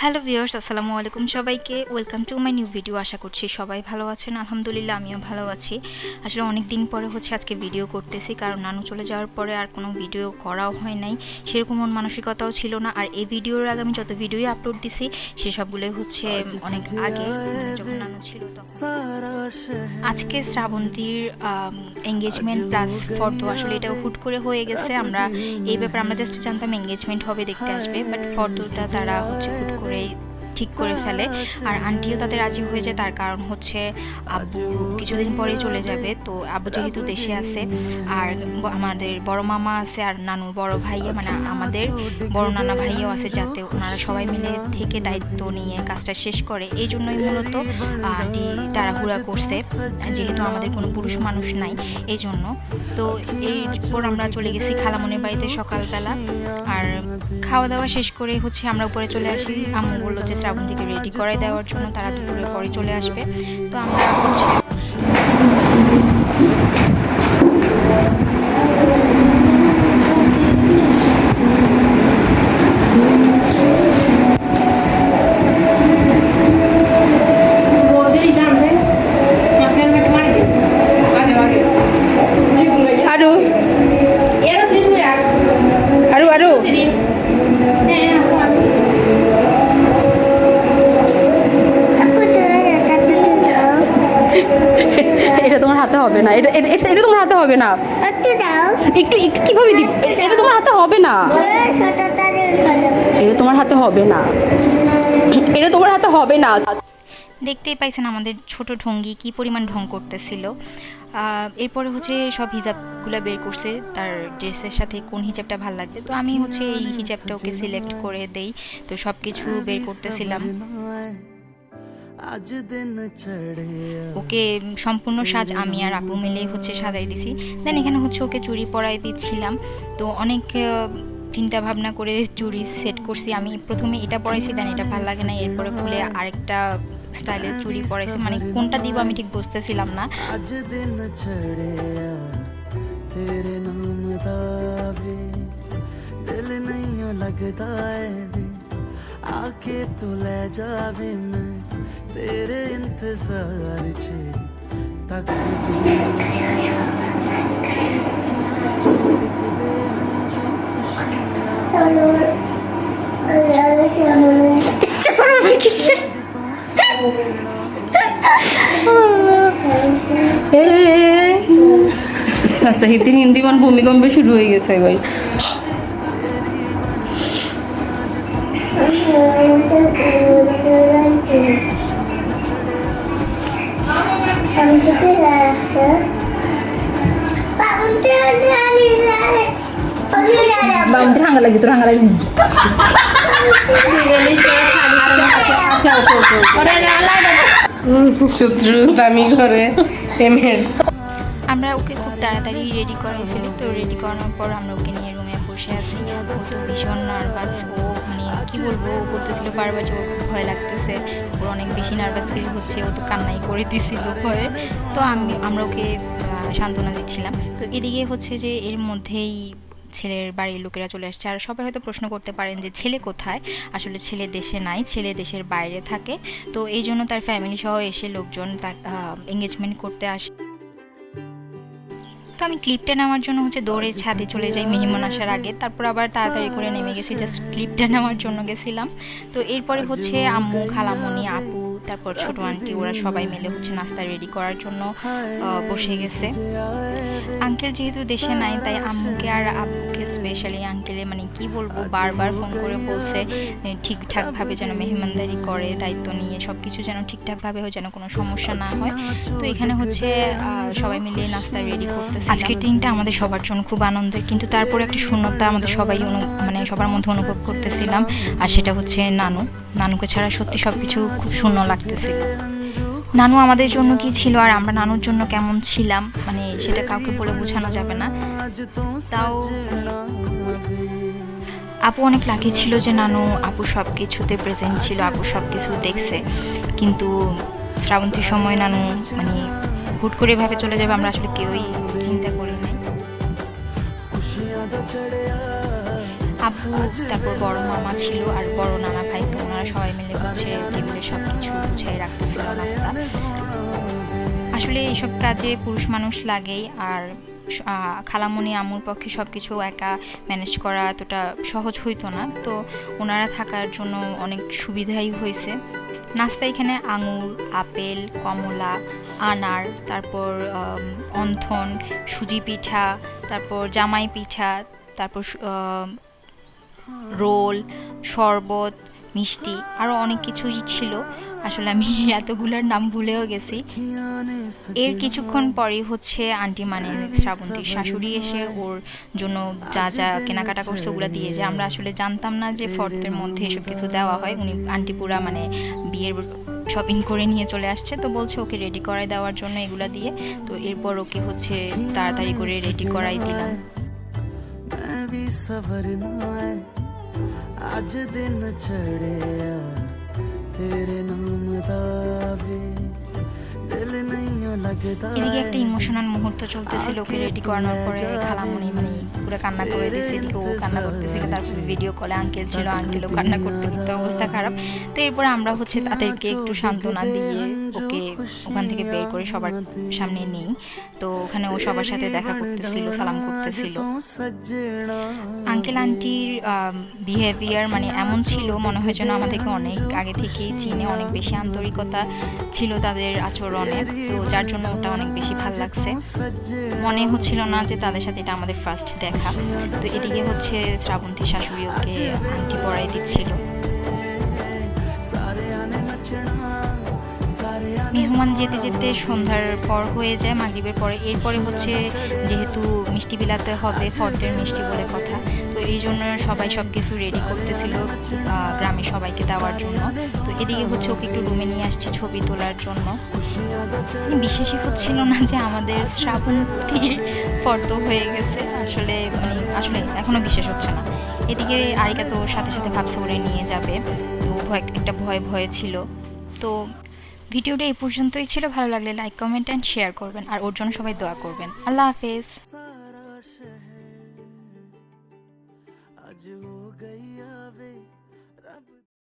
Hello viewers, আসসালামু আলাইকুম সবাইকে। Welcome to my new video আশা করছি সবাই ভালো আছেন। আলহামদুলিল্লাহ, আমিও ভালো আছি। আসলে অনেক দিন পরে হচ্ছে আজকে ভিডিও করতেছি, কারণ নানু চলে যাওয়ার পরে আর কোনো ভিডিও করাও হয় নাই। সেরকম মন মানসিকতাও ছিল না। আর এই ভিডিওর আগে আমি যত ভিডিও আপলোড দিছি সেসবগুলোই হচ্ছে অনেক আগে, যখন নানু ছিল আজকে শ্রাবন্তীর এঙ্গেজমেন্ট প্লাস ফটো আসলে এটা হুট করে হয়ে গেছে। আমরা এই ব্যাপারে আমরা জাস্ট জানতাম এঙ্গেজমেন্ট হবে, দেখতে আসবে। বাট ফটোটা তারা হচ্ছে হুট করে great. ঠিক করে ফেলে। আর আন্টিও তাদের রাজি হয়ে যায়। তার কারণ হচ্ছে আব্বু কিছুদিন পরে চলে যাবে। তো আব্বু যেহেতু দেশে আছে, আর আমাদের বড় মামা আছে আর নানুর বড় ভাইয়া মানে আমাদের বড় নানা ভাইয়াও আছে যাতে ওনারা সবাই মিলে থেকে দায়িত্ব নিয়ে কাজটা শেষ করে। এই জন্যই মূলত আন্টি তাড়াহুড়া করছে, যেহেতু আমাদের কোনো পুরুষ মানুষ নাই, এই জন্য। তো এরপর আমরা চলে গেছি খালামনির বাড়িতে সকালবেলা। আর খাওয়া দাওয়া শেষ করে হচ্ছে আমরা উপরে চলে আসি। আম্মু বলল যে শ্রাবন্তীকে রেডি করাই দেওয়ার জন্য তারা দুপুরের পরে চলে আসবে। তো আমরা হচ্ছে এটা এটা এটা তোমার হাতে হবে না। একটু একটু কীভাবে দিব এটা তোমার হাতে হবে না। এটা তোমার হাতে হবে না। এটা তোমার হাতে হবে না। দেখতেই পাইছেন আমাদের ছোট ঢঙ্গি কি পরিমাণ ঢং করতেছিল। এরপরে হচ্ছে সব হিজাবগুলো বের করছে তার ড্রেসের সাথে কোন হিজাবটা ভালো লাগছে। তো আমি হচ্ছে এই হিজাবটা ওকে সিলেক্ট করে দেই। তো সব কিছু বের করতেছিলাম। ওকে সম্পূর্ণ সাজ আমি আর আপু মিলে হচ্ছে সাজাই দিছি। দেন এখানে হচ্ছে ওকে চুরি পরাই দিচ্ছিলাম। তো অনেক চিন্তা ভাবনা করে চুরি সেট করছি। আমি প্রথমে এটা পরাইছি দেন এটা ভালো লাগে না। এরপরে খুলে আরেকটা স্টাইলের চুরি পরাইছি। মানে কোনটা দিব আমি ঠিক বুঝতেছিলাম না। দিল नहीं लगता तेरे इंतजार चे तक আস্তে হিন্দি হিন্দি মান ভূমিকম্পে শুরু হয়ে গেছে ভাই Thank you. শত্রু দামি পেমেন্ট আমরা ওকে খুব তাড়াতাড়ি রেডি করে ফেলি, তো রেডি করানোর পর আমরা ওকে নিয়ে বসে আছি ও তো ভীষণ নার্ভাস ও মানে কি বলব, ও বলতেছিল বারবার ওর ভয় লাগতেছে। ওর অনেক বেশি নার্ভাস ফিল হচ্ছে, ও তো কান্নাই করে দিছিল ভয়ে। তো আমি, আমরা ওকে সান্ত্বনা দিচ্ছিলাম। তো এদিকে হচ্ছে যে এর মধ্যেই ছেলের বাড়ির লোকেরা চলে আসছে। আর সবাই হয়তো প্রশ্ন করতে পারেন যে ছেলে কোথায়? আসলে ছেলে দেশে নাই, ছেলে দেশের বাইরে থাকে। তো এই জন্য তার ফ্যামিলি সহ এসে লোকজন তা এঙ্গেজমেন্ট করতে আসে। তো আমি ক্লিপটা নেওয়ার জন্য হচ্ছে দৌড়ে ছাদে চলে যাই মেহমান আসার আগে। তারপর আবার তাড়াতাড়ি করে নেমে গেছি জাস্ট ক্লিপটা নেওয়ার জন্য গেছিলাম। তো এরপরে হচ্ছে আম্মু খালামণি আপু তারপর ছোট আন্টি ওরা সবাই মিলে হচ্ছে নাস্তা রেডি করার জন্য বসে গেছে। আঙ্কেল যেহেতু দেশে নাই তাই আম্মুকে আর আব্বুকে স্পেশালি আঙ্কেলে মানে কি বলব বারবার ফোন করে বলছে ঠিকঠাকভাবে যেন মেহমানদারি করে দায়িত্ব নিয়ে সব কিছু যেন ঠিকঠাকভাবে হয় যেন কোনো সমস্যা না হয়। তো এখানে হচ্ছে সবাই মিলে নাস্তা রেডি করতেছে। আজকের দিনটা আমাদের সবার জন্য খুব আনন্দের কিন্তু তারপরে একটা শূন্যতা আমাদের সবাই অনু- মানে সবার মধ্যে অনুভব করতেছিলাম। আর সেটা হচ্ছে নানু। নানুকে ছাড়া সত্যি সব কিছু খুব শূন্য লাগতেছিল নানু আমাদের জন্য কি ছিল আর আমরা নানুর জন্য কেমন ছিলাম? মানে সেটা কাউকে বলে বোঝানো যাবে না। তাও আপু অনেক লাকি ছিল যে নানু আপু সব কিছুতে প্রেজেন্ট ছিল, আপু সব কিছু দেখছে। কিন্তু শ্রাবন্তীর সময় নানু মানে হুট করে এভাবে চলে যাবে আমরা আসলে কেউই চিন্তা করি নাই আব্বু, তারপর বড় মামা ছিল আর বড় নানা ভাই, তো ওনারা সবাই মিলে হচ্ছে টেবিলে সব কিছু গুছিয়ে রাখতেছিল নাস্তা। আসলে এইসব কাজে পুরুষ মানুষ লাগেই আর খালামণি আমুর পক্ষে সব কিছু একা ম্যানেজ করা এতটা সহজ হইতো না, তো ওনারা থাকার জন্য অনেক সুবিধাই হয়েছে নাস্তা এখানে আঙুর, আপেল, কমলা, আনার, তারপর অন্থন, সুজি পিঠা, তারপর জামাই পিঠা, তারপর রোল, শরবত, মিষ্টি আরও অনেক কিছুই ছিল। আসলে আমি এতগুলোর নাম ভুলেও গেছি। এর কিছুক্ষণ পরেই হচ্ছে আন্টি মানে শ্রাবন্তীর শাশুড়ি এসে ওর জন্য যা যা কেনাকাটা করছে ওগুলো দিয়ে যায়। আমরা আসলে জানতাম না যে ফর্তের মধ্যে এসব কিছু দেওয়া হয়। উনি আন্টি পুরা মানে বিয়ের শপিং করে নিয়ে চলে আসছে। তো বলছে ওকে রেডি করাই দেওয়ার জন্য এগুলা দিয়ে। তো এরপর ওকে হচ্ছে তাড়াতাড়ি করে রেডি করাই দিলাম। ਅੱਜ ਦਿਨ ਛੜਿਆ ਤੇਰੇ ਨਾਮ ਦਾ ਵੇ এদিকে একটা ইমোশনাল মুহূর্ত চলতেছিল ওকে রেডি করানোর পরে খালামুনি মানে পুরো কান্না করে দিয়েছে এদিকে কান্না করতেছিল তারপরে ভিডিও কলে আঙ্কেল ছিল আঙ্কেলও কান্না করতে করতে অবস্থা খারাপ। তো এরপরে আমরা হচ্ছে তাদেরকে একটু সান্ত্বনা দিয়ে ওকে ওখান থেকে বের করে সবার সামনে নিই। তো ওখানে ও সবার সাথে দেখা করতেছিল সালাম করতেছিল। আঙ্কেল আন্টির বিহেভিয়ার মানে এমন ছিল মনে হয় যেন আমাদেরকে অনেক আগে থেকেই চীনে অনেক বেশি আন্তরিকতা ছিল তাদের আচরণ। অনেক তো যার জন্য ওটা অনেক বেশি ভালো লাগছে। মনে হচ্ছিল না যে তাদের সাথে এটা আমাদের ফার্স্ট দেখা। তো এদিকে হচ্ছে শ্রাবন্তী শাশুড়ি ওকে আংটি পরাই দিচ্ছিল। মেহমান যেতে যেতে সন্ধ্যার পর হয়ে যায়, মাগরীবের পরে। এরপরে হচ্ছে যেহেতু মিষ্টি বিলাতে হবে ফর্দের মিষ্টি বলে কথা। তো এই জন্য সবাই সব কিছু রেডি করতেছিল গ্রামে সবাইকে দেওয়ার জন্য। তো এদিকে হচ্ছে ওকে একটু রুমে নিয়ে আসছে ছবি তোলার জন্য। মানে বিশ্বাসই হচ্ছিল না যে আমাদের শ্রাবন্তীর ফর্দ হয়ে গেছে। আসলে মানে আসলে এখনও বিশ্বাস হচ্ছে না। এদিকে আরিকা তো সাথে সাথে ভাবছে ওরে নিয়ে যাবে। তো ভয়, একটা ভয় ভয়ে ছিল। তো ভিডিওটা এই পর্যন্তই ছিল। ভালো লাগলে লাইক কমেন্ট অ্যান্ড শেয়ার করবেন। আর ওর জন্য সবাই দোয়া করবেন। আল্লাহ হাফেজ। गई